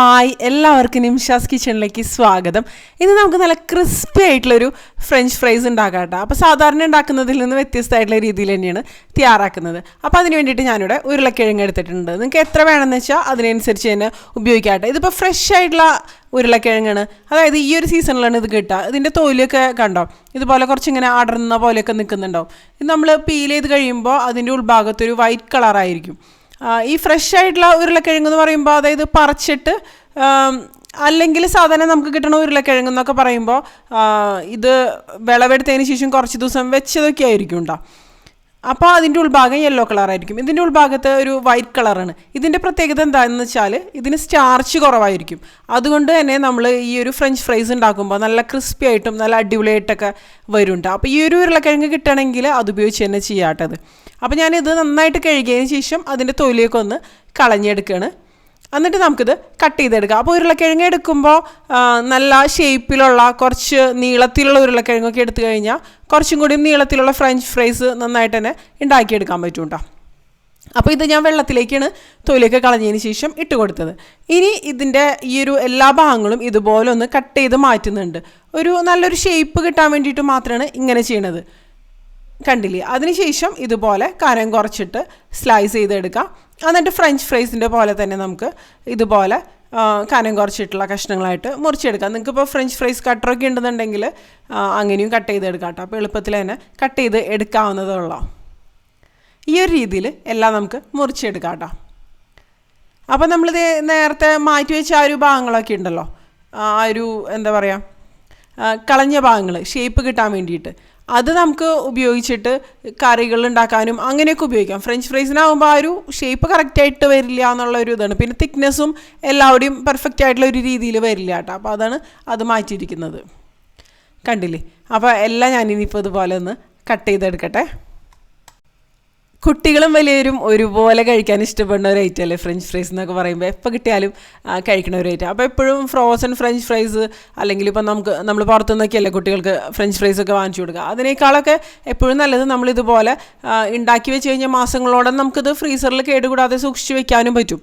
Hi എല്ലാവർക്കും നിംഷാസ് കിച്ചണിലേക്ക് സ്വാഗതം. ഇന്ന് നമുക്ക് നല്ല ക്രിസ്പി ആയിട്ടുള്ളൊരു ഫ്രഞ്ച് ഫ്രൈസ് ഉണ്ടാക്കാം കേട്ടോ. അപ്പോൾ സാധാരണ ഉണ്ടാക്കുന്നതിൽ നിന്ന് വ്യത്യസ്തമായിട്ടുള്ള രീതിയിൽ തന്നെയാണ് തയ്യാറാക്കുന്നത്. അപ്പോൾ അതിന് വേണ്ടിയിട്ട് ഞാനിവിടെ ഉരുളക്കിഴങ്ങ് എടുത്തിട്ടുണ്ട്. നിങ്ങൾക്ക് എത്ര വേണമെന്ന് വെച്ചാൽ അതിനനുസരിച്ച് തന്നെ ഉപയോഗിക്കാം ഇതിപ്പോൾ ഫ്രഷ് ആയിട്ടുള്ള ഉരുളക്കിഴങ്ങാണ്. അതായത് ഈ ഒരു സീസണിലാണ് ഇത് കിട്ടുക. ഇതിന്റെ തോലിയൊക്കെ കണ്ടോ? ഇതുപോലെ കുറച്ചിങ്ങനെ അടർന്ന പോലെയൊക്കെ നിൽക്കുന്നുണ്ടാവും. ഇത് നമ്മൾ പീൽ ചെയ്ത് കഴിയുമ്പോൾ അതിന്റെ ഉൾഭാഗത്തൊരു വൈറ്റ് കളറായിരിക്കും ഈ ഫ്രഷ് ആയിട്ടുള്ള ഉരുളക്കിഴങ്ങ് എന്ന് പറയുമ്പോൾ അതായത് പറിച്ചിട്ട് അല്ലെങ്കിൽ സാധാരണ നമുക്ക് കിട്ടണ ഉരുളക്കിഴങ്ങ് എന്നൊക്കെ പറയുമ്പോൾ ഇത് വിളവെടുത്തതിന് ശേഷം കുറച്ച് ദിവസം വെച്ചതൊക്കെ ആയിരിക്കും ഉണ്ടോ അപ്പോൾ അതിന്റെ ഉൾഭാഗം യെല്ലോ കളറായിരിക്കും ഇതിന്റെ ഉൾഭാഗത്ത് ഒരു വൈറ്റ് കളറാണ് ഇതിന്റെ പ്രത്യേകത എന്താണെന്ന് വെച്ചാൽ ഇതിന് സ്റ്റാർച്ച് കുറവായിരിക്കും. അതുകൊണ്ട് തന്നെ നമ്മൾ ഈ ഒരു ഫ്രഞ്ച് ഫ്രൈസ് ഉണ്ടാക്കുമ്പോൾ നല്ല ക്രിസ്പി ആയിട്ടും നല്ല അടിപൊളിയായിട്ടൊക്കെ വരുന്നുണ്ട് അപ്പോൾ ഈ ഒരു ഉരുളക്കിഴങ്ങ് കിട്ടണമെങ്കിൽ അത് ഉപയോഗിച്ച് തന്നെ ചെയ്യാട്ടത്. അപ്പോൾ ഞാനിത് നന്നായിട്ട് കഴുകിയതിന് ശേഷം അതിന്റെ തൊലിയൊക്കെ ഒന്ന് കളഞ്ഞെടുക്കുകയാണ് എന്നിട്ട് നമുക്കിത് കട്ട് ചെയ്തെടുക്കാം. അപ്പോൾ ഉരുളക്കിഴങ്ങ് എടുക്കുമ്പോൾ നല്ല ഷേപ്പിലുള്ള കുറച്ച് നീളത്തിലുള്ള ഉരുളക്കിഴങ്ങൊക്കെ എടുത്തു കഴിഞ്ഞാൽ കുറച്ചും കൂടി നീളത്തിലുള്ള ഫ്രഞ്ച് ഫ്രൈസ് നന്നായിട്ട് തന്നെ ഉണ്ടാക്കിയെടുക്കാൻ പറ്റും കേട്ടോ അപ്പോൾ ഇത് ഞാൻ വെള്ളത്തിലേക്കാണ് തൊലിയൊക്കെ കളഞ്ഞതിന് ശേഷം ഇട്ട് കൊടുത്തത്. ഇനി ഇതിന്റെ ഈ ഒരു എല്ലാ ഭാഗങ്ങളും ഇതുപോലെ ഒന്ന് കട്ട് ചെയ്ത് മാറ്റുന്നുണ്ട്. ഒരു നല്ലൊരു ഷേപ്പ് കിട്ടാൻ വേണ്ടിയിട്ട് മാത്രമാണ് ഇങ്ങനെ ചെയ്യണത്. കണ്ടില്ലേ? അതിനുശേഷം ഇതുപോലെ കനം കുറച്ചിട്ട് സ്ലൈസ് ചെയ്തെടുക്കാം. എന്നിട്ട് ഫ്രഞ്ച് ഫ്രൈസിന്റെ പോലെ തന്നെ നമുക്ക് ഇതുപോലെ കനം കുറച്ചിട്ടുള്ള കഷ്ണങ്ങളായിട്ട് മുറിച്ചെടുക്കാം. നിങ്ങൾക്ക് ഇപ്പോൾ ഫ്രഞ്ച് ഫ്രൈസ് കട്ടറൊക്കെ ഉണ്ടെന്നുണ്ടെങ്കിൽ അങ്ങനെയും കട്ട് ചെയ്തെടുക്കാം കേട്ടോ അപ്പോൾ എളുപ്പത്തിൽ തന്നെ കട്ട് ചെയ്ത് എടുക്കാവുന്നതേ ഉള്ളൂ ഈ ഒരു രീതിയിൽ എല്ലാം നമുക്ക് മുറിച്ചെടുക്കാം കേട്ടോ അപ്പോൾ നമ്മളിത് നേരത്തെ മാറ്റി വെച്ച ആ ഒരു ഭാഗങ്ങളൊക്കെ ഉണ്ടല്ലോ. ആ ഒരു എന്താ പറയുക കളഞ്ഞ ഭാഗങ്ങൾ ഷേപ്പ് കിട്ടാൻ വേണ്ടിയിട്ട്. അത് നമുക്ക് ഉപയോഗിച്ചിട്ട് കറികൾ ഉണ്ടാക്കാനും അങ്ങനെയൊക്കെ ഉപയോഗിക്കാം. ഫ്രഞ്ച് ഫ്രൈസിനാകുമ്പോൾ ആ ഒരു ഷേപ്പ് കറക്റ്റായിട്ട് വരില്ല എന്നുള്ള ഒരു ഇതാണ്. പിന്നെ തിക്നെസ്സും എല്ലാവരുടെയും പെർഫെക്റ്റ് ആയിട്ടുള്ള ഒരു രീതിയിൽ വരില്ല കേട്ടോ. അപ്പോൾ അതാണ് അത് മാറ്റിയിരിക്കുന്നത്. കണ്ടില്ലേ? അപ്പോൾ എല്ലാം ഞാനിനിയിപ്പോൾ ഇതുപോലെ ഒന്ന് കട്ട് ചെയ്തെടുക്കട്ടെ. കുട്ടികളും വലിയവരും ഒരുപോലെ കഴിക്കാൻ ഇഷ്ടപ്പെടുന്ന ഒരു ഐറ്റം അല്ലേ? ഫ്രഞ്ച് ഫ്രൈസ് എന്നൊക്കെ പറയുമ്പോൾ എപ്പോൾ കിട്ടിയാലും കഴിക്കണ ഒരു ഐറ്റം അപ്പോൾ എപ്പോഴും ഫ്രോസൺ ഫ്രഞ്ച് ഫ്രൈസ് അല്ലെങ്കിൽ ഇപ്പം നമുക്ക് നമ്മൾ പുറത്തുനിന്നൊക്കെയല്ലേ കുട്ടികൾക്ക് ഫ്രഞ്ച് ഫ്രൈസ് ഒക്കെ വാങ്ങിച്ചു കൊടുക്കുക അതിനേക്കാളൊക്കെ എപ്പോഴും നല്ലത് നമ്മളിതുപോലെ ഉണ്ടാക്കി വെച്ച് കഴിഞ്ഞാൽ മാസങ്ങളോടെ നമുക്കിത് ഫ്രീസറിൽ കേടുകൂടാതെ സൂക്ഷിച്ച് വെക്കാനും പറ്റും.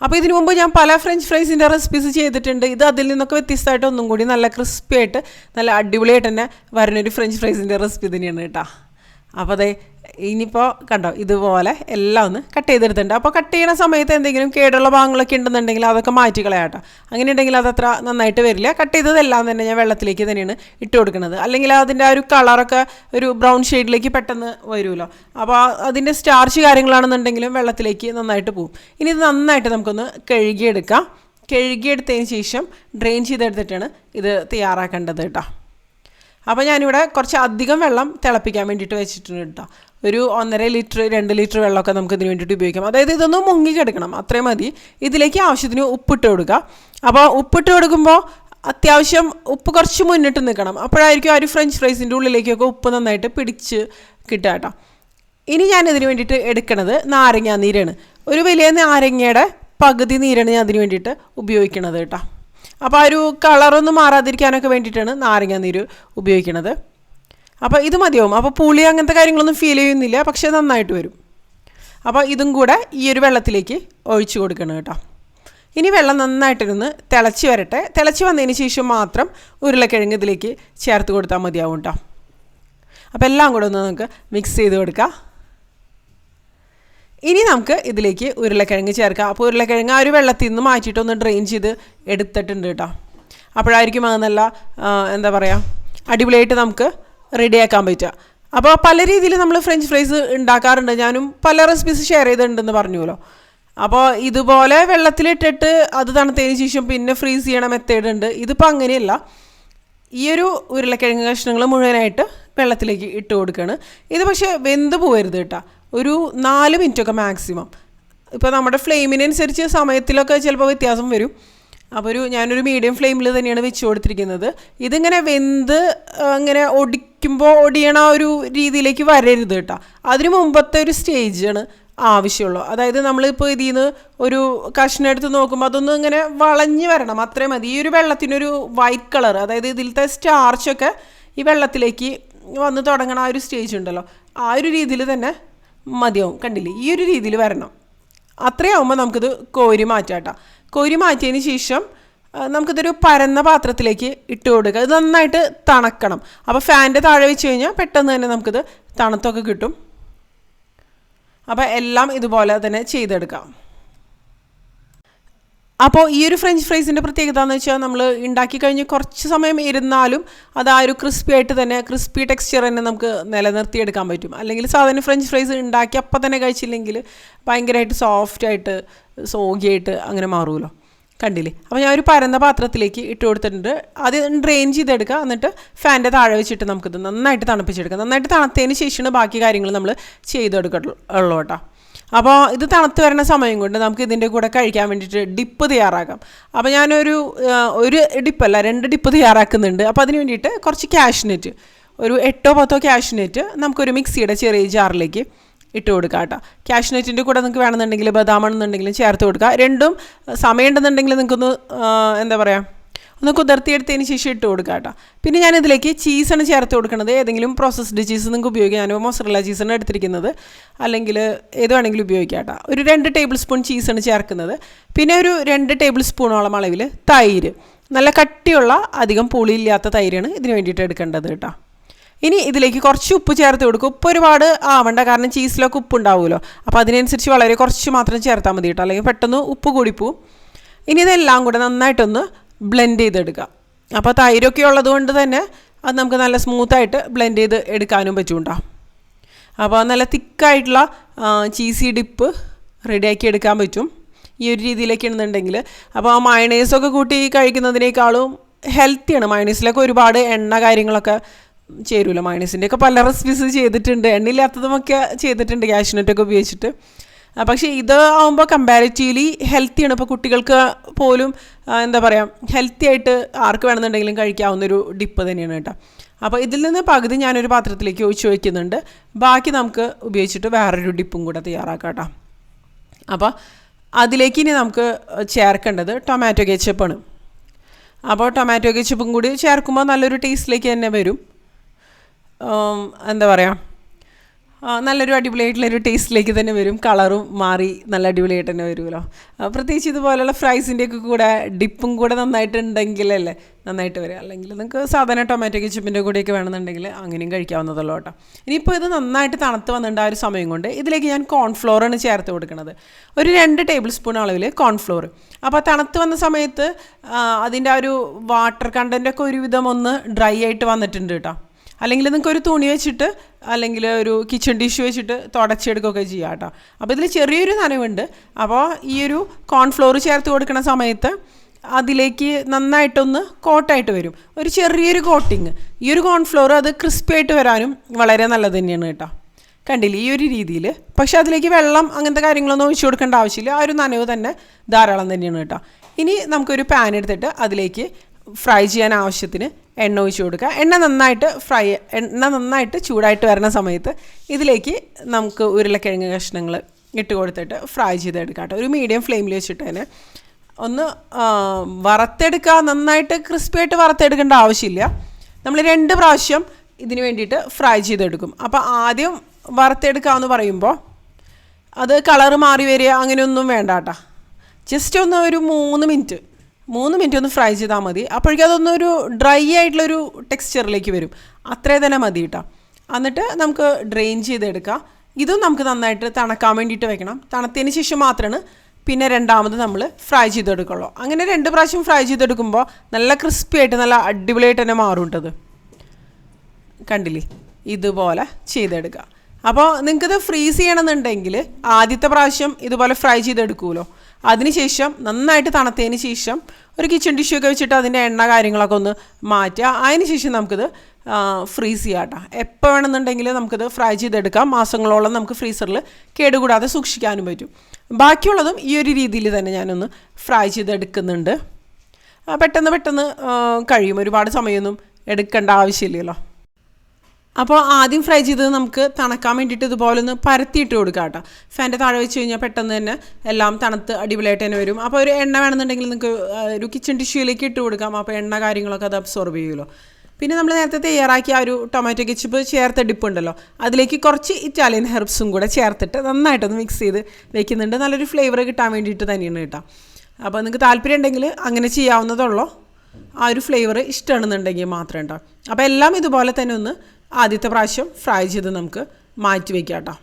അപ്പോൾ ഇതിനു മുമ്പ് ഞാൻ പല ഫ്രഞ്ച് ഫ്രൈസിന്റെ റെസിപ്പീസ് ചെയ്തിട്ടുണ്ട്. ഇത് അതിൽ നിന്നൊക്കെ വ്യത്യസ്തമായിട്ട് ഒന്നും കൂടി നല്ല ക്രിസ്പി ആയിട്ട് നല്ല അടിപൊളിയായിട്ട് തന്നെ വരുന്നൊരു ഫ്രഞ്ച് ഫ്രൈസിന്റെ റെസിപ്പി തന്നെയാണ് കേട്ടോ. അപ്പോൾ അതെ ഇനിയിപ്പോൾ കണ്ടോ ഇതുപോലെ എല്ലാം ഒന്ന് കട്ട് ചെയ്തെടുത്തിട്ടുണ്ട്. അപ്പോൾ കട്ട് ചെയ്യുന്ന സമയത്ത് എന്തെങ്കിലും കേടുള്ള ഭാഗങ്ങളൊക്കെ ഉണ്ടെന്നുണ്ടെങ്കിൽ അതൊക്കെ മാറ്റി കളയാട്ടോ. അങ്ങനെ ഉണ്ടെങ്കിൽ അത് അത്ര നന്നായിട്ട് വരില്ല. കട്ട് ചെയ്തതെല്ലാം തന്നെ ഞാൻ വെള്ളത്തിലേക്ക് തന്നെയാണ് ഇട്ട് കൊടുക്കുന്നത്. അല്ലെങ്കിൽ അതിന്റെ ആ ഒരു കളറൊക്കെ ഒരു ബ്രൗൺ ഷെയ്ഡിലേക്ക് പെട്ടെന്ന് വരുമല്ലോ. അപ്പോൾ അതിന്റെ സ്റ്റാർച്ച് കാര്യങ്ങളാണെന്നുണ്ടെങ്കിലും വെള്ളത്തിലേക്ക് നന്നായിട്ട് പോകും ഇനി ഇത് നന്നായിട്ട് നമുക്കൊന്ന് കഴുകിയെടുക്കാം. കഴുകിയെടുത്തതിന് ശേഷം ഡ്രെയിൻ ചെയ്തെടുത്തിട്ടാണ് ഇത് തയ്യാറാക്കേണ്ടത് കേട്ടോ. അപ്പോൾ ഞാനിവിടെ കുറച്ച് അധികം വെള്ളം തിളപ്പിക്കാൻ വേണ്ടിയിട്ട് വെച്ചിട്ടുണ്ട് കേട്ടോ. ഒരു ഒന്നര ലിറ്റർ രണ്ട് ലിറ്റർ വെള്ളമൊക്കെ നമുക്ക് ഇതിന് വേണ്ടിയിട്ട് ഉപയോഗിക്കാം. അതായത് ഇതൊന്ന് മുങ്ങി കിടക്കണം അത്രയും മതി. ഇതിലേക്ക് ആവശ്യത്തിന് ഉപ്പിട്ട് കൊടുക്കുക അപ്പോൾ ഉപ്പിട്ട് കൊടുക്കുമ്പോൾ അത്യാവശ്യം ഉപ്പ് കുറച്ച് മുന്നിട്ട് നിൽക്കണം. അപ്പോഴായിരിക്കും ആ ഒരു ഫ്രഞ്ച് ഫ്രൈസിന്റെ ഉള്ളിലേക്കൊക്കെ ഉപ്പ് നന്നായിട്ട് പിടിച്ച് കിട്ടുക കേട്ടോ. ഇനി ഞാൻ ഇതിന് വേണ്ടിയിട്ട് എടുക്കണത് നാരങ്ങാ നീരാണ് ഒരു വലിയ നാരങ്ങയുടെ പകുതി നീരാണ് ഞാൻ അതിന് വേണ്ടിയിട്ട് ഉപയോഗിക്കണത് കേട്ടോ. അപ്പോൾ ആ ഒരു കളറൊന്നും മാറാതിരിക്കാനൊക്കെ വേണ്ടിയിട്ടാണ് നാരങ്ങ നീര് ഉപയോഗിക്കുന്നത് അപ്പോൾ ഇത് മതിയാവും. അപ്പോൾ പുളി അങ്ങനത്തെ കാര്യങ്ങളൊന്നും ഫീൽ ചെയ്യുന്നില്ല. പക്ഷേ നന്നായിട്ട് വരും. അപ്പോൾ ഇതും കൂടെ ഈ ഒരു വെള്ളത്തിലേക്ക് ഒഴിച്ചു കൊടുക്കണം കേട്ടോ. ഇനി വെള്ളം നന്നായിട്ടിരുന്ന് തിളച്ച് വരട്ടെ. തിളച്ച് വന്നതിന് ശേഷം മാത്രം ഉരുളക്കിഴങ്ങ് ഇതിലേക്ക് ചേർത്ത് കൊടുത്താൽ മതിയാവും കേട്ടോ. അപ്പോൾ എല്ലാം കൂടെ ഒന്ന് നമുക്ക് മിക്സ് ചെയ്ത് കൊടുക്കാം. ഇനി നമുക്ക് ഇതിലേക്ക് ഉരുളക്കിഴങ്ങ് ചേർക്കാം. അപ്പോൾ ഉരുളക്കിഴങ്ങ് ആ ഒരു വെള്ളത്തിൽ നിന്ന് മാറ്റിയിട്ടൊന്ന് ഡ്രെയിൻ ചെയ്ത് എടുത്തിട്ടുണ്ട് കേട്ടോ. അപ്പോഴായിരിക്കും അത് നല്ല എന്താ പറയുക അടിപൊളിയായിട്ട് നമുക്ക് റെഡിയാക്കാൻ പറ്റുക. അപ്പോൾ പല രീതിയിൽ നമ്മൾ ഫ്രഞ്ച് ഫ്രൈസ് ഉണ്ടാക്കാറുണ്ട്. ഞാനും പല റെസിപ്പീസ് ഷെയർ ചെയ്തിട്ടുണ്ടെന്ന് പറഞ്ഞുല്ലോ അപ്പോൾ ഇതുപോലെ വെള്ളത്തിലിട്ടിട്ട് അത് തണുത്തതിന് ശേഷം പിന്നെ ഫ്രീസ് ചെയ്യണ മെത്തേഡ് ഉണ്ട്. ഇതിപ്പോൾ അങ്ങനെയല്ല. ഈ ഒരു ഉരുളക്കിഴങ്ങ് കഷ്ണങ്ങൾ മുഴുവനായിട്ട് വെള്ളത്തിലേക്ക് ഇട്ട് കൊടുക്കുകയാണ്. ഇത് പക്ഷേ വെന്ത് പോകരുത് കേട്ടോ. ഒരു നാല് മിനിറ്റൊക്കെ മാക്സിമം. ഇപ്പോൾ നമ്മുടെ ഫ്ലെയിമിനനുസരിച്ച് സമയത്തിലൊക്കെ ചിലപ്പോൾ വ്യത്യാസം വരും. അപ്പോൾ ഒരു ഞാനൊരു മീഡിയം ഫ്ലെയിമിൽ തന്നെയാണ് വെച്ച് കൊടുത്തിരിക്കുന്നത്. ഇതിങ്ങനെ വെന്ത് അങ്ങനെ ഒടിക്കുമ്പോൾ ഒടിയണ ഒരു രീതിയിലേക്ക് വരരുത് കേട്ടോ. അതിന് മുമ്പത്തെ ഒരു സ്റ്റേജാണ് ആവശ്യമുള്ളൂ. അതായത് നമ്മളിപ്പോൾ ഇതിൽ നിന്ന് ഒരു കഷ്ണം എടുത്ത് നോക്കുമ്പോൾ അതൊന്നും ഇങ്ങനെ വളഞ്ഞ് വരണം. അത്രയും മതി. ഈ ഒരു വെള്ളത്തിനൊരു വൈറ്റ് കളർ അതായത് ഇതിലത്തെ സ്റ്റാർച്ചൊക്കെ ഈ വെള്ളത്തിലേക്ക് വന്ന് തുടങ്ങണ ആ ഒരു സ്റ്റേജ് ഉണ്ടല്ലോ. ആ ഒരു രീതിയിൽ തന്നെ മതിയാവും. കണ്ടില്ലേ? ഈ ഒരു രീതിയിൽ വരണം. അത്രയാവുമ്പോൾ നമുക്കിത് കോരി മാറ്റാട്ടോ. കോരി മാറ്റിയതിന് ശേഷം നമുക്കിതൊരു പരന്ന പാത്രത്തിലേക്ക് ഇട്ട് കൊടുക്കുക. ഇത് നന്നായിട്ട് തണക്കണം. അപ്പോൾ ഫാനിന്റെ താഴെ വെച്ച് കഴിഞ്ഞാൽ പെട്ടെന്ന് തന്നെ നമുക്കിത് തണുത്തൊക്കെ കിട്ടും. അപ്പോൾ എല്ലാം ഇതുപോലെ തന്നെ ചെയ്തെടുക്കാം. അപ്പോൾ ഈ ഒരു ഫ്രഞ്ച് ഫ്രൈസിന്റെ പ്രത്യേകത എന്ന് വെച്ചാൽ നമ്മൾ ഉണ്ടാക്കി കഴിഞ്ഞ് കുറച്ച് സമയം ഇരുന്നാലും അത് ആ ഒരു ക്രിസ്പി ആയിട്ട് തന്നെ ക്രിസ്പി ടെക്സ്ചർ തന്നെ നമുക്ക് നിലനിർത്തിയെടുക്കാൻ പറ്റും. അല്ലെങ്കിൽ സാധാരണ ഫ്രഞ്ച് ഫ്രൈസ് ഉണ്ടാക്കി അപ്പം തന്നെ കഴിച്ചില്ലെങ്കിൽ ഭയങ്കരമായിട്ട് സോഫ്റ്റായിട്ട് സോഗിയായിട്ട് അങ്ങനെ മാറുമല്ലോ കണ്ടില്ലേ? അപ്പോൾ ഞാൻ ഒരു പരന്ന പാത്രത്തിലേക്ക് ഇട്ട് കൊടുത്തിട്ടുണ്ട്. ആദ്യം ഡ്രെയിൻ ചെയ്തെടുക്കുക. എന്നിട്ട് ഫാന്റെ താഴെ വെച്ചിട്ട് നമുക്കിത് നന്നായിട്ട് തണുപ്പിച്ചെടുക്കാം. നന്നായിട്ട് തണുത്തതിന് ശേഷമാണ് ബാക്കി കാര്യങ്ങൾ നമ്മൾ ചെയ്തെടുക്കട്ടുള്ളൂ കേട്ടോ. അപ്പോൾ ഇത് തണുത്ത് വരുന്ന സമയം കൊണ്ട് നമുക്ക് ഇതിന്റെ കൂടെ കഴിക്കാൻ വേണ്ടിയിട്ട് ഡിപ്പ് തയ്യാറാക്കാം. അപ്പോൾ ഞാനൊരു ഒരു ഡിപ്പല്ല രണ്ട് ഡിപ്പ് തയ്യാറാക്കുന്നുണ്ട്. അപ്പോൾ അതിന് വേണ്ടിയിട്ട് കുറച്ച് കാഷ്നെറ്റ് ഒരു എട്ടോ പത്തോ കാഷ്നെറ്റ് നമുക്കൊരു മിക്സിയുടെ ചെറിയ ജാറിലേക്ക് ഇട്ട് കൊടുക്കുക കേട്ടോ. കാഷ്നെറ്റിന്റെ കൂടെ നിങ്ങൾക്ക് വേണമെന്നുണ്ടെങ്കിൽ ബദാമാണെന്നുണ്ടെങ്കിലും ചേർത്ത് കൊടുക്കുക രണ്ടും സമയമുണ്ടെന്നുണ്ടെങ്കിൽ നിങ്ങൾക്കൊന്ന് എന്താ പറയുക ഒന്ന് കുതിർത്തിയെടുത്തതിന് ശേഷം ഇട്ട് കൊടുക്കുക കേട്ടോ. പിന്നെ ഞാനിതിലേക്ക് ചീസാണ് ചേർത്ത് കൊടുക്കുന്നത്. ഏതെങ്കിലും പ്രോസസ്ഡ് ചീസ് നിങ്ങൾക്ക് ഉപയോഗിക്കാം. ഞാൻ മൊസറല്ല ചീസാണ് എടുത്തിരിക്കുന്നത്. അല്ലെങ്കിൽ ഏത് വേണമെങ്കിലും ഉപയോഗിക്കാം കേട്ടോ. ഒരു രണ്ട് ടേബിൾ സ്പൂൺ ചീസാണ് ചേർക്കുന്നത്. പിന്നെ ഒരു രണ്ട് ടേബിൾ സ്പൂണോളം അളവിൽ തൈര്. നല്ല കട്ടിയുള്ള അധികം പുളിയില്ലാത്ത തൈരാണ് ഇതിന് വേണ്ടിയിട്ട് എടുക്കേണ്ടത് കേട്ടോ. ഇനി ഇതിലേക്ക് കുറച്ച് ഉപ്പ് ചേർത്ത് കൊടുക്കും ഉപ്പ് ഒരുപാട് ആവണ്ട. കാരണം ചീസിലൊക്കെ ഉപ്പ് ഉണ്ടാവുമല്ലോ. അപ്പോൾ അതിനനുസരിച്ച് വളരെ കുറച്ച് മാത്രം ചേർത്താൽ മതി കേട്ടോ. അല്ലെങ്കിൽ പെട്ടെന്ന് ഉപ്പ് കൂടിപ്പോവും. ഇനി ഇതെല്ലാം കൂടെ നന്നായിട്ടൊന്ന് ബ്ലെൻഡ് ചെയ്തെടുക്കുക. അപ്പോൾ തൈരൊക്കെ ഉള്ളത് കൊണ്ട് തന്നെ അത് നമുക്ക് നല്ല സ്മൂത്തായിട്ട് ബ്ലെൻഡ് ചെയ്ത് എടുക്കാനും പറ്റും അപ്പോൾ നല്ല തിക്കായിട്ടുള്ള ചീസി ഡിപ്പ് റെഡിയാക്കി എടുക്കാൻ പറ്റും. ഈ ഒരു രീതിയിലൊക്കെ അപ്പോൾ ആ മയണൈസൊക്കെ കൂട്ടി കഴിക്കുന്നതിനേക്കാളും ഹെൽത്തിയാണ് മയണൈസിലൊക്കെ ഒരുപാട് എണ്ണ കാര്യങ്ങളൊക്കെ ചേരുമല്ലോ മയണൈസിന്റെയൊക്കെ പല റെസിപ്പീസ് ചെയ്തിട്ടുണ്ട്. എണ്ണയില്ലാത്തതുമൊക്കെ ചെയ്തിട്ടുണ്ട്. ക്യാഷ്നട്ടൊക്കെ ഉപയോഗിച്ചിട്ട്. പക്ഷേ ഇത് ആകുമ്പോൾ കമ്പാരിറ്റീവ്ലി ഹെൽത്തിയാണ് ഇപ്പോൾ കുട്ടികൾക്ക് പോലും എന്താ പറയുക ഹെൽത്തി ആയിട്ട് ആർക്ക് വേണമെന്നുണ്ടെങ്കിലും കഴിക്കാവുന്നൊരു ഡിപ്പ് തന്നെയാണ് കേട്ടോ. അപ്പോൾ ഇതിൽ നിന്ന് പകുതി ഞാനൊരു പാത്രത്തിലേക്ക് ഒഴിച്ച് വയ്ക്കുന്നുണ്ട് ബാക്കി നമുക്ക് ഉപയോഗിച്ചിട്ട് വേറൊരു ഡിപ്പും കൂടെ തയ്യാറാക്കാം കേട്ടോ. അപ്പോൾ അതിലേക്ക് ഇനി നമുക്ക് ചേർക്കേണ്ടത് ടൊമാറ്റോ കെച്ചപ്പാണ് അപ്പോൾ ടൊമാറ്റോ കെച്ചപ്പും കൂടി ചേർക്കുമ്പോൾ നല്ലൊരു ടേസ്റ്റിലേക്ക് തന്നെ വരും. എന്താ പറയുക നല്ലൊരു അടിപൊളിയായിട്ടുള്ളൊരു ടേസ്റ്റിലേക്ക് തന്നെ വരും. കളറും മാറി നല്ല അടിപൊളിയായിട്ട് തന്നെ വരുമല്ലോ. പ്രത്യേകിച്ച് ഇതുപോലെയുള്ള ഫ്രൈസിന്റെയൊക്കെ കൂടെ ഡിപ്പും കൂടെ നന്നായിട്ട് ഉണ്ടെങ്കിലല്ലേ നന്നായിട്ട് വരിക. അല്ലെങ്കിൽ നിങ്ങൾക്ക് സാധാരണ ടൊമാറ്റോ കെച്ചപ്പിന്റെ കൂടെയൊക്കെ വേണമെന്നുണ്ടെങ്കിൽ അങ്ങനെയും കഴിക്കാവുന്നതുള്ളൂ കേട്ടോ. ഇനിയിപ്പോൾ ഇത് നന്നായിട്ട് തണുത്ത് വന്നിട്ട് ആ ഒരു സമയം കൊണ്ട് ഇതിലേക്ക് ഞാൻ കോൺഫ്ലോറാണ് ചേർത്ത് കൊടുക്കുന്നത് ഒരു രണ്ട് ടേബിൾ സ്പൂൺ അളവിൽ കോൺഫ്ലോർ അപ്പോൾ തണുത്ത് വന്ന സമയത്ത് അതിന്റെ ആ ഒരു വാട്ടർ കണ്ടന്റൊക്കെ ഒരുവിധം ഒന്ന് ഡ്രൈ ആയിട്ട് വന്നിട്ടുണ്ട് കേട്ടോ. അല്ലെങ്കിൽ നിങ്ങൾക്ക് ഒരു തുണി വെച്ചിട്ട് അല്ലെങ്കിൽ ഒരു കിച്ചൺ ഡിഷ് വെച്ചിട്ട് തുടച്ചെടുക്കുകയൊക്കെ ചെയ്യാം കേട്ടോ. അപ്പോൾ ഇതിൽ ചെറിയൊരു നനവുണ്ട്. അപ്പോൾ ഈ ഒരു കോൺഫ്ലോർ ചേർത്ത് കൊടുക്കുന്ന സമയത്ത് അതിലേക്ക് നന്നായിട്ടൊന്ന് കോട്ടായിട്ട് വരും. ഒരു ചെറിയൊരു കോട്ടിങ് ഈ ഒരു കോൺഫ്ലോർ അത് ക്രിസ്പി ആയിട്ട് വരാനും വളരെ നല്ലത് തന്നെയാണ് കേട്ടോ. കണ്ടില്ല? ഈ ഒരു രീതിയിൽ. പക്ഷേ അതിലേക്ക് വെള്ളം അങ്ങനത്തെ കാര്യങ്ങളൊന്നും ഒഴിച്ചു കൊടുക്കേണ്ട ആവശ്യമില്ല. ആ ഒരു നനവ് തന്നെ ധാരാളം തന്നെയാണ് കേട്ടോ. ഇനി നമുക്കൊരു പാൻ എടുത്തിട്ട് അതിലേക്ക് ഫ്രൈ ചെയ്യാൻ ആവശ്യത്തിന് എണ്ണ ഒഴിച്ച് കൊടുക്കുക. എണ്ണ നന്നായിട്ട് ഫ്രൈ എണ്ണ നന്നായിട്ട് ചൂടായിട്ട് വരുന്ന സമയത്ത് ഇതിലേക്ക് നമുക്ക് ഉരുളക്കിഴങ്ങ് കഷ്ണങ്ങൾ ഇട്ട് കൊടുത്തിട്ട് ഫ്രൈ ചെയ്തെടുക്കാം കേട്ടോ. ഒരു മീഡിയം ഫ്ലെയിമിൽ വെച്ചിട്ട് തന്നെ. ഒന്ന് വറുത്തെടുക്കുക. നന്നായിട്ട് ക്രിസ്പി ആയിട്ട് വറുത്തെടുക്കേണ്ട ആവശ്യമില്ല. നമ്മൾ രണ്ട് പ്രാവശ്യം ഇതിന് വേണ്ടിയിട്ട് ഫ്രൈ ചെയ്തെടുക്കും. അപ്പോൾ ആദ്യം വറുത്തെടുക്കുക എന്ന് പറയുമ്പോൾ അത് കളറ് മാറി വരിക. അങ്ങനെയൊന്നും വേണ്ട കേട്ടോ. ജസ്റ്റ് ഒന്ന് ഒരു മൂന്ന് മിനിറ്റ് മൂന്ന് മിനിറ്റ് ഒന്ന് ഫ്രൈ ചെയ്താൽ മതി. അപ്പോഴേക്കും അതൊന്നൊരു ഡ്രൈ ആയിട്ടുള്ളൊരു ടെക്സ്ചറിലേക്ക് വരും. അത്രേ തന്നെ മതി കേട്ടോ എന്നിട്ട് നമുക്ക് ഡ്രെയിൻ ചെയ്തെടുക്കാം. ഇതും നമുക്ക് നന്നായിട്ട് തണക്കാൻ വേണ്ടിയിട്ട് വെക്കണം. തണുത്തതിന് ശേഷം മാത്രമാണ് പിന്നെ രണ്ടാമത് നമ്മൾ ഫ്രൈ ചെയ്തെടുക്കുള്ളൂ. അങ്ങനെ രണ്ട് പ്രാവശ്യം ഫ്രൈ ചെയ്തെടുക്കുമ്പോൾ നല്ല ക്രിസ്പി ആയിട്ട് നല്ല അടിപൊളിയായിട്ട് തന്നെ മാറും കേട്ടത് കണ്ടില്ലേ? ഇതുപോലെ ചെയ്തെടുക്കുക അപ്പോൾ നിങ്ങൾക്കിത് ഫ്രീസ് ചെയ്യണമെന്നുണ്ടെങ്കിൽ ആദ്യത്തെ പ്രാവശ്യം ഇതുപോലെ ഫ്രൈ ചെയ്തെടുക്കുമല്ലോ അതിനുശേഷം നന്നായിട്ട് തണുത്തതിന് ശേഷം ഒരു കിച്ചൺ ടിഷ്യൂ ഒക്കെ വെച്ചിട്ട് അതിന്റെ എണ്ണ കാര്യങ്ങളൊക്കെ ഒന്ന് മാറ്റുക. അതിന് ശേഷം നമുക്കിത് ഫ്രീസ് ചെയ്യാം കേട്ടോ. എപ്പോൾ വേണമെന്നുണ്ടെങ്കിൽ നമുക്കിത് ഫ്രൈ ചെയ്തെടുക്കാം. മാസങ്ങളോളം നമുക്ക് ഫ്രീസറിൽ കേടുകൂടാതെ സൂക്ഷിക്കാനും പറ്റും. ബാക്കിയുള്ളതും ഈ ഒരു രീതിയിൽ തന്നെ ഞാനൊന്ന് ഫ്രൈ ചെയ്തെടുക്കുന്നുണ്ട്. പെട്ടെന്ന് പെട്ടെന്ന് കഴിയും. ഒരുപാട് സമയമൊന്നും എടുക്കേണ്ട ആവശ്യമില്ലല്ലോ. അപ്പോൾ ആദ്യം ഫ്രൈ ചെയ്തത് നമുക്ക് തണക്കാൻ വേണ്ടിയിട്ട് ഇതുപോലെ ഒന്ന് പരത്തിയിട്ട് കൊടുക്കാം കേട്ടോ. ഫാന്റെ താഴെ വെച്ച് കഴിഞ്ഞാൽ പെട്ടെന്ന് തന്നെ എല്ലാം തണുത്ത് അടിപൊളിയായിട്ട് തന്നെ വരും. അപ്പോൾ ഒരു എണ്ണ വേണമെന്നുണ്ടെങ്കിൽ നിങ്ങൾക്ക് ഒരു കിച്ചൺ ടിഷ്യൂയിലേക്ക് ഇട്ട് കൊടുക്കാം. അപ്പോൾ എണ്ണ കാര്യങ്ങളൊക്കെ അത് അബ്സോർബ് ചെയ്യുമല്ലോ. പിന്നെ നമ്മൾ നേരത്തെ തയ്യാറാക്കിയ ആ ഒരു ടൊമാറ്റോ കെച്ചപ്പ് ചേർത്ത് ഡിപ്പ് ഉണ്ടല്ലോ. അതിലേക്ക് കുറച്ച് ഇറ്റാലിയൻ ഹെർബ്സും കൂടെ ചേർത്തിട്ട് നന്നായിട്ടൊന്ന് മിക്സ് ചെയ്ത് വെക്കുന്നുണ്ട്. നല്ലൊരു ഫ്ലേവർ കിട്ടാൻ വേണ്ടിയിട്ട് തന്നെയാണ് കേട്ടോ. അപ്പോൾ നിങ്ങൾക്ക് താല്പര്യം ഉണ്ടെങ്കിൽ അങ്ങനെ ചെയ്യാവുന്നതുള്ളോ ആ ഒരു ഫ്ലേവർ ഇഷ്ടമാണെന്നുണ്ടെങ്കിൽ മാത്രം ഉണ്ടാവും അപ്പോൾ എല്ലാം ഇതുപോലെ തന്നെ ഒന്ന് ആദ്യത്തെ പ്രാവശ്യം ഫ്രൈ ചെയ്ത് നമുക്ക് മാറ്റി വയ്ക്കാം കേട്ടോ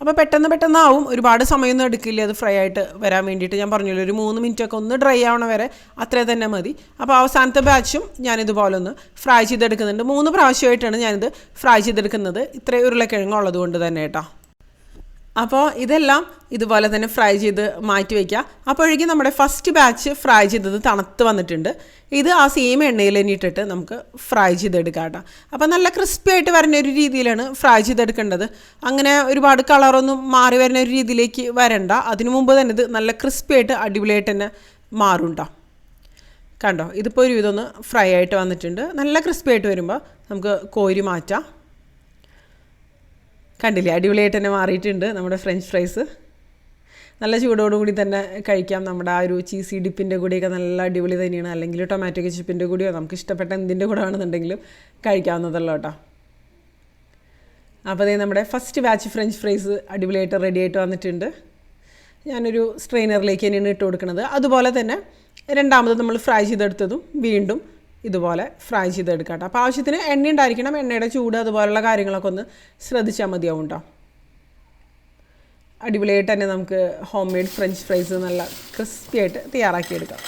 അപ്പോൾ പെട്ടെന്ന് പെട്ടെന്നാവും. ഒരുപാട് സമയമൊന്നും എടുക്കില്ല. അത് ഫ്രൈ ആയിട്ട് വരാൻ വേണ്ടിയിട്ട് ഞാൻ പറഞ്ഞല്ലോ ഒരു മൂന്ന് മിനിറ്റ് ഒക്കെ ഒന്ന് ഡ്രൈ ആവണ വരെ അത്രേ തന്നെ മതി. അപ്പോൾ അവസാനത്തെ ബാച്ചും ഞാനിതുപോലെ ഒന്ന് ഫ്രൈ ചെയ്തെടുക്കുന്നുണ്ട്. മൂന്ന് പ്രാവശ്യമായിട്ടാണ് ഞാനിത് ഫ്രൈ ചെയ്തെടുക്കുന്നത്. ഇത്രയും ഉരുളക്കിഴങ്ങ് ഉള്ളത് കൊണ്ട് തന്നെ കേട്ടോ. അപ്പോൾ ഇതെല്ലാം ഇതുപോലെ തന്നെ ഫ്രൈ ചെയ്ത് മാറ്റി വയ്ക്കുക അപ്പോഴേക്കും നമ്മുടെ ഫസ്റ്റ് ബാച്ച് ഫ്രൈ ചെയ്തത് തണുത്ത് വന്നിട്ടുണ്ട്. ഇത് ആ സെയിം എണ്ണയിൽ തന്നെ ഇട്ടിട്ട് നമുക്ക് ഫ്രൈ ചെയ്തെടുക്കാം കേട്ടോ. അപ്പോൾ നല്ല ക്രിസ്പി ആയിട്ട് വരുന്ന ഒരു രീതിയിലാണ് ഫ്രൈ ചെയ്തെടുക്കേണ്ടത്. അങ്ങനെ ഒരുപാട് കളറൊന്നും മാറി വരുന്ന ഒരു രീതിയിലേക്ക് വരണ്ട. അതിനു മുമ്പ് തന്നെ ഇത് നല്ല ക്രിസ്പി ആയിട്ട് അടിപൊളിയായിട്ട് തന്നെ മാറും കേട്ടോ കണ്ടോ? ഇതിപ്പോൾ ഒരു ഇതൊന്ന് ഫ്രൈ ആയിട്ട് വന്നിട്ടുണ്ട്. നല്ല ക്രിസ്പി ആയിട്ട് വരുമ്പോൾ നമുക്ക് കോരി മാറ്റാം. കണ്ടില്ലേ? അടിപൊളിയായിട്ട് തന്നെ മാറിയിട്ടുണ്ട് നമ്മുടെ ഫ്രഞ്ച് ഫ്രൈസ് നല്ല ചൂടോടുകൂടി തന്നെ കഴിക്കാം. നമ്മുടെ ആ ഒരു ചീസി ഡിപ്പിന്റെ കൂടെയൊക്കെ നല്ല അടിപൊളി തന്നെയാണ്. അല്ലെങ്കിൽ ടൊമാറ്റോ കെച്ചപ്പിന്റെ കൂടിയോ നമുക്ക് ഇഷ്ടപ്പെട്ട എന്തിന്റെ കൂടെ ആണെന്നുണ്ടെങ്കിലും കഴിക്കാവുന്നതല്ലോ കേട്ടോ. അപ്പോൾ അതേ നമ്മുടെ ഫസ്റ്റ് ബാച്ച് ഫ്രഞ്ച് ഫ്രൈസ് അടിപൊളിയായിട്ട് റെഡി ആയിട്ട് വന്നിട്ടുണ്ട്. ഞാനൊരു സ്ട്രെയിനറിലേക്ക് തന്നെയാണ് ഇട്ട് കൊടുക്കുന്നത്. അതുപോലെ തന്നെ രണ്ടാമത് നമ്മൾ ഫ്രൈ ചെയ്തെടുത്തതും വീണ്ടും ഇതുപോലെ ഫ്രൈ ചെയ്തെടുക്കാം കേട്ടോ അപ്പോൾ ആവശ്യത്തിന് എണ്ണ ഉണ്ടായിരിക്കണം. എണ്ണയുടെ ചൂട് അതുപോലുള്ള കാര്യങ്ങളൊക്കെ ഒന്ന് ശ്രദ്ധിച്ചാൽ മതിയാവും കേട്ടോ അടിപൊളിയായിട്ട് തന്നെ നമുക്ക് ഹോം മെയ്ഡ് ഫ്രഞ്ച് ഫ്രൈസ് നല്ല ക്രിസ്പി ആയിട്ട് തയ്യാറാക്കിയെടുക്കാം.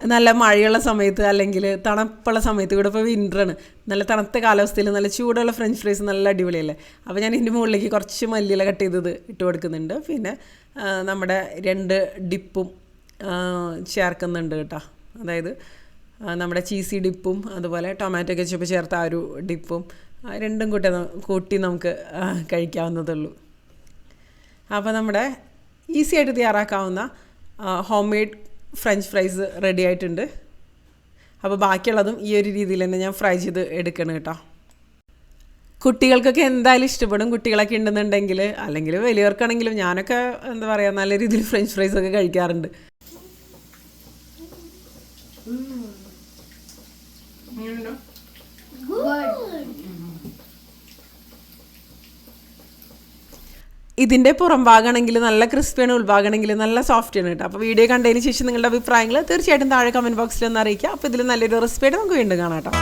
നല്ല മഴയുള്ള സമയത്ത് അല്ലെങ്കിൽ തണുപ്പുള്ള സമയത്ത് ഇവിടെ ഇപ്പോൾ വിന്ററാണ് നല്ല തണുത്ത കാലാവസ്ഥയിൽ നല്ല ചൂടുള്ള ഫ്രഞ്ച് ഫ്രൈസ് നല്ല അടിപൊളിയല്ലേ? അപ്പോൾ ഞാൻ ഇതിന്റെ മുകളിലേക്ക് കുറച്ച് മല്ലിയില കട്ട് ചെയ്തത് ഇട്ട് കൊടുക്കുന്നുണ്ട്. പിന്നെ നമ്മുടെ രണ്ട് ഡിപ്പും ചേർക്കുന്നുണ്ട് കേട്ടോ. അതായത് നമ്മുടെ ചീസി ഡിപ്പും അതുപോലെ ടൊമാറ്റോ കെച്ചപ്പ് ചേർത്ത ആ ഒരു ഡിപ്പും രണ്ടും കൂട്ടി കൂട്ടി നമുക്ക് കഴിക്കാവുന്നതുള്ളൂ അപ്പോൾ നമ്മുടെ ഈസി ആയിട്ട് തയ്യാറാക്കാവുന്ന home made French fries ready ആയിട്ടുണ്ട്. അപ്പോൾ ബാക്കിയുള്ളതും ഈ ഒരു രീതിയിൽ തന്നെ ഞാൻ ഫ്രൈ ചെയ്ത് എടുക്കണം കേട്ടോ. കുട്ടികൾക്കൊക്കെ എന്തായാലും ഇഷ്ടപ്പെടും. കുട്ടികളൊക്കെ ഉണ്ടെന്നുണ്ടെങ്കിൽ അല്ലെങ്കിൽ വലിയവർക്കാണെങ്കിലും ഞാനൊക്കെ എന്താ പറയുക നല്ല രീതിയിൽ ഫ്രഞ്ച് ഫ്രൈസ് ഒക്കെ കഴിക്കാറുണ്ട്. ഇതിന്റെ പുറം ഭാഗമാണെങ്കിൽ നല്ല ക്രിസ്പിയാണ് ഉൾഭാഗമാണെങ്കിൽ നല്ല സോഫ്റ്റ് ആണ് കേട്ടോ. അപ്പോൾ വീഡിയോ കണ്ടതിന് ശേഷം നിങ്ങളുടെ അഭിപ്രായങ്ങൾ തീർച്ചയായിട്ടും താഴെ കമന്റ് ബോക്സിൽ ഒന്ന് അറിയിക്കുക. അപ്പോൾ ഇതിൽ നല്ലൊരു റെസിപ്പിയായിട്ട് നമുക്ക് വീണ്ടും കാണാം കേട്ടോ.